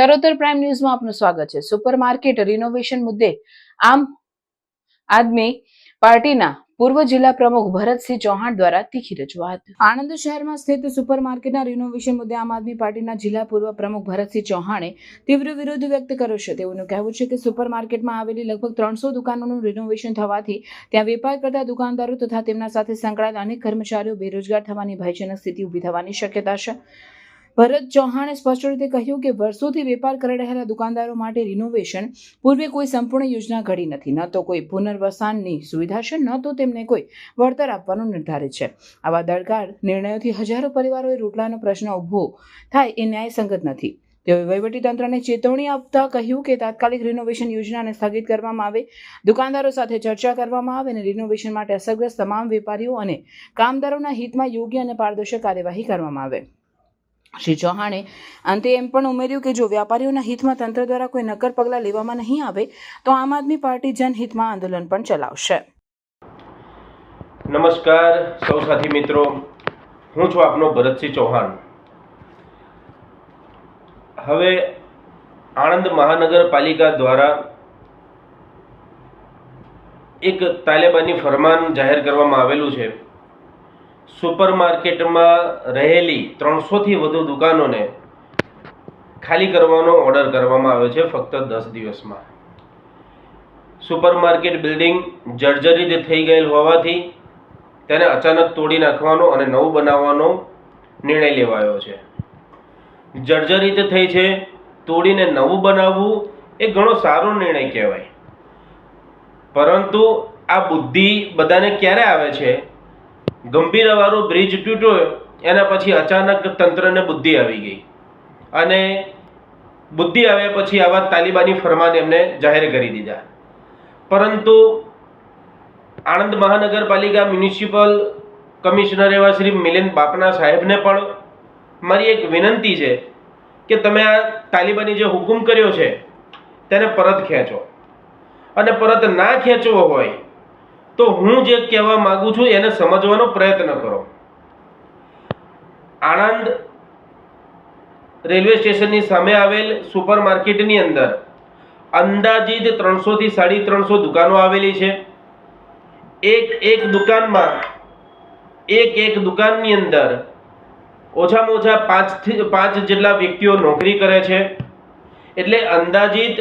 Charotar prime ન્યૂઝમાં આપનું સ્વાગત છે. સુપરમાર્કેટ રિનોવેશન મુદ્દે આમ આદમી પાર્ટીના પૂર્વ જિલ્લા પ્રમુખ ભરતસિંહ ચૌહાણ દ્વારા તીખી રજૂઆત. આણંદ શહેરમાં સ્થિત સુપરમાર્કેટના રિનોવેશન મુદ્દે આમ આદમી પાર્ટીના જિલ્લા પૂર્વ પ્રમુખ ભરતસિંહ ચૌહાણે તીવ્ર વિરોધ વ્યક્ત કર્યો છે. તેઓનું કહેવું છે કે સુપરમાર્કેટમાં આવેલી લગભગ ત્રણસો દુકાનોનું રિનોવેશન થવાથી ત્યાં વેપાર કરતા દુકાનદારો તથા તેમના સાથે સંકળાયેલા અનેક કર્મચારીઓ બેરોજગાર થવાની ભયજનક સ્થિતિ ઊભી થવાની શક્યતા છે. ભરત ચૌહાણે સ્પષ્ટ રીતે કહ્યું કે વર્ષોથી વેપાર કરી રહેલા દુકાનદારો માટે રિનોવેશન પૂર્વે કોઈ સંપૂર્ણ યોજના ઘડી નથી. ન તો કોઈ પુનર્વસાનની સુવિધા છે, ન તો તેમને કોઈ વળતર આપવાનું નિર્ધારિત છે. આવા દરકાર નિર્ણયોથી હજારો પરિવારોએ રોટલાનો પ્રશ્ન ઊભો થાય એ ન્યાયસંગત નથી. તેઓએ વહીવટીતંત્રને ચેતવણી આપતા કહ્યું કે તાત્કાલિક રિનોવેશન યોજનાને સ્થગિત કરવામાં આવે, દુકાનદારો સાથે ચર્ચા કરવામાં આવે અને રિનોવેશન માટે અસરગ્રસ્ત તમામ વેપારીઓ અને કામદારોના હિતમાં યોગ્ય અને પારદર્શક કાર્યવાહી કરવામાં આવે. શ્રી ચૌહાણે અંતે એમ પણ ઉમેર્યું કે જો વ્યાપારીઓના હિતમાં તંત્ર દ્વારા કોઈ નક્કર પગલાં લેવામાં નહીં આવે, તો આમ આદમી પાર્ટી જનહિતમાં આંદોલન પણ ચલાવશે. નમસ્કાર, સૌ સાથી મિત્રો. હું છું આપનો ભરતસિંહ ચૌહાણ. હવે આણંદ મહાનગરપાલિકા દ્વારા એક તાલેબાની ફરમાન જાહેર કરવામાં આવેલું છે. સુપરમાર્કેટમાં રહેલી ત્રણસોથી વધુ દુકાનોને ખાલી કરવાનો ઓર્ડર કરવામાં આવ્યો છે ફક્ત દસ દિવસમાં. સુપરમાર્કેટ બિલ્ડિંગ જર્જરિત થઈ ગયેલ હોવાથી તેને અચાનક તોડી નાખવાનો અને નવું બનાવવાનો નિર્ણય લેવાયો છે. જર્જરિત થઈ છે, તોડીને નવું બનાવવું એ ઘણો સારો નિર્ણય કહેવાય. પરંતુ આ બુદ્ધિ બધાને ક્યારે આવે છે? ગંભીરવાળો બ્રિજ તૂટ્યો એના પછી અચાનક તંત્રને બુદ્ધિ આવી ગઈ. અને બુદ્ધિ આવ્યા પછી આવા તાલિબાની ફરમાન એમને જાહેર કરી દીધા. પરંતુ આણંદ મહાનગરપાલિકા મ્યુનિસિપલ કમિશનર એવા શ્રી મિલિંદ બાપના સાહેબને પણ મારી એક વિનંતી છે કે તમે આ તાલિબાની જે હુકુમ કર્યો છે તેને પરત ખેંચો. અને પરત ના ખેંચવો હોય તો હું જે કહેવા માંગુ છું એને સમજવાનો પ્રયત્ન કરો. આણંદ રેલવે સ્ટેશનની સામે આવેલ સુપર માર્કેટની અંદર અંદાજિત ત્રણસોથી સાડી ત્રણસો દુકાનો આવેલી છે. એક એક દુકાનમાં, એક એક દુકાનની અંદર ઓછામાં ઓછા પાંચથી પાંચ જેટલા વ્યક્તિઓ નોકરી કરે છે. એટલે અંદાજિત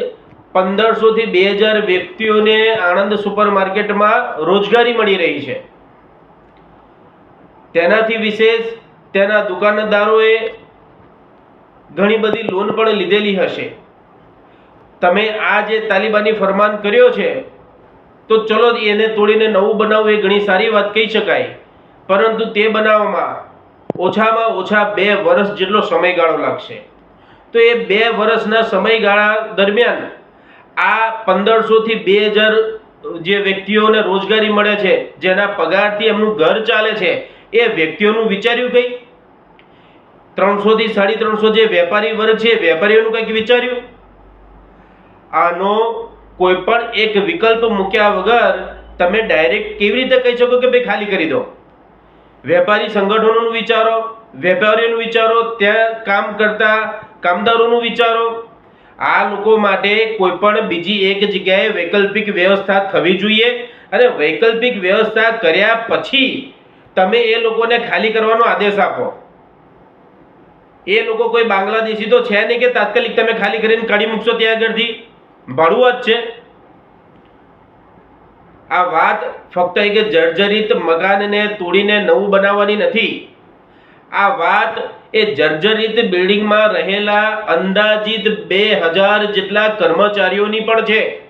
પંદરસોથી બે હજાર વ્યક્તિઓને આણંદ સુપર માર્કેટમાં રોજગારી મળી રહી છે. તેનાથી વિશેષ તેના દુકાનદારોએ ઘણી બધી લોન પણ લીધેલી હશે. તમે આ જે તાલિબાની ફરમાન કર્યો છે, તો ચલો એને તોડીને નવું બનાવવું એ ઘણી સારી વાત કહી શકાય. પરંતુ તે બનાવવામાં ઓછામાં ઓછા બે વર્ષ જેટલો સમયગાળો લાગશે. તો એ બે વર્ષના સમયગાળા દરમિયાન આ પંદરસોથી બે હજાર જે વ્યક્તિઓને રોજગારી મળે છે, જેના પગારથી એમનું ઘર ચાલે છે, એ વ્યક્તિઓનું વિચાર્યું કંઈ? ત્રણસોથી સાડી ત્રણસો જે વેપારી વર્ગ છે વેપારીઓનું કંઈક વિચાર્યું? આનો કોઈ પણ એક વિકલ્પ મૂક્યા વગર તમે ડાયરેક્ટ કેવી રીતે કહી શકો કે ભાઈ ખાલી કરી દો? વેપારી સંગઠનોનું વિચારો, વેપારીઓનું વિચારો, ત્યાં કામ કરતા કામદારોનું વિચારો આ લોકો માટે કોઈ પણ બીજી એક જગ્યાએ વૈકલ્પિક વ્યવસ્થા થવી જોઈએ અને વૈકલ્પિક વ્યવસ્થા કર્યા પછી તમે એ લોકોને ખાલી કરવાનો આદેશ આપો. એ લોકો કોઈ બાંગ્લાદેશી તો છે નહીં કે તાત્કાલિક તમે ખાલી કરીને કાઢી મૂકશો ત્યાં આગળથી? ભાડું જ છે. આ વાત ફક્ત એક જર્જરિત મકાનને તોડીને નવું બનાવવાની નથી. આ વાત એ જર્જરિત બિલ્ડિંગમાં રહેલા અંદાજિત બે હજાર જેટલા કર્મચારીઓની પણ છે.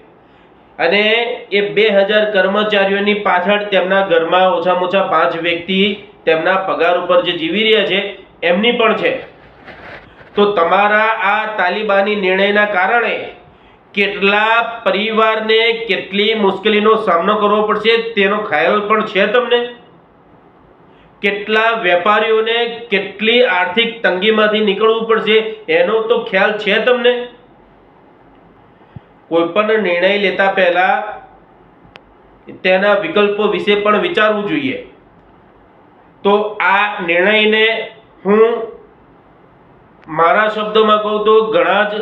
અને એ બે હજાર કર્મચારીઓની પાછળ તેમના ઘરમાં ઓછામાં ઓછા પાંચ વ્યક્તિ તેમના પગાર ઉપર જે જીવી રહ્યા છે, એમની પણ છે. તો તમારા આ તાલિબાની નિર્ણયના કારણે કેટલા પરિવારને કેટલી મુશ્કેલીનો સામનો કરવો પડશે તેનો ખ્યાલ પણ છે તમને? કેટલા વેપારીઓને કેટલી આર્થિક તંગીમાંથી નીકળવું પડશે એનો તો ખ્યાલ છે તમને? કોઈ પણ નિર્ણય લેતા પહેલા તેના વિકલ્પો વિશે પણ વિચારવું જોઈએ. તો આ નિર્ણયને હું મારા શબ્દોમાં કહું તો ઘણા જ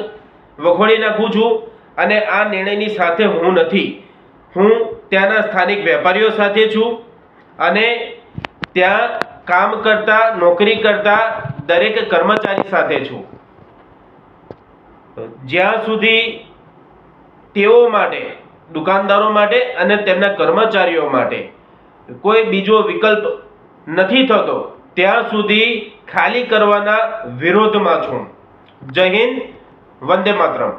વખોડી નાખું છું અને આ નિર્ણયની સાથે હું નથી. હું ત્યાંના સ્થાનિક વેપારીઓ સાથે છું અને ત્યાં કામ કરતા, નોકરી કરતા દરેક કર્મચારી સાથે છું. જ્યાં સુધી તેઓ માટે, દુકાનદારો માટે અને તેમના કર્મચારીઓ માટે કોઈ બીજો વિકલ્પ નથી થતો, ત્યાં સુધી ખાલી કરવાના વિરોધમાં છું. જય હિન્દ, વંદે માતરમ.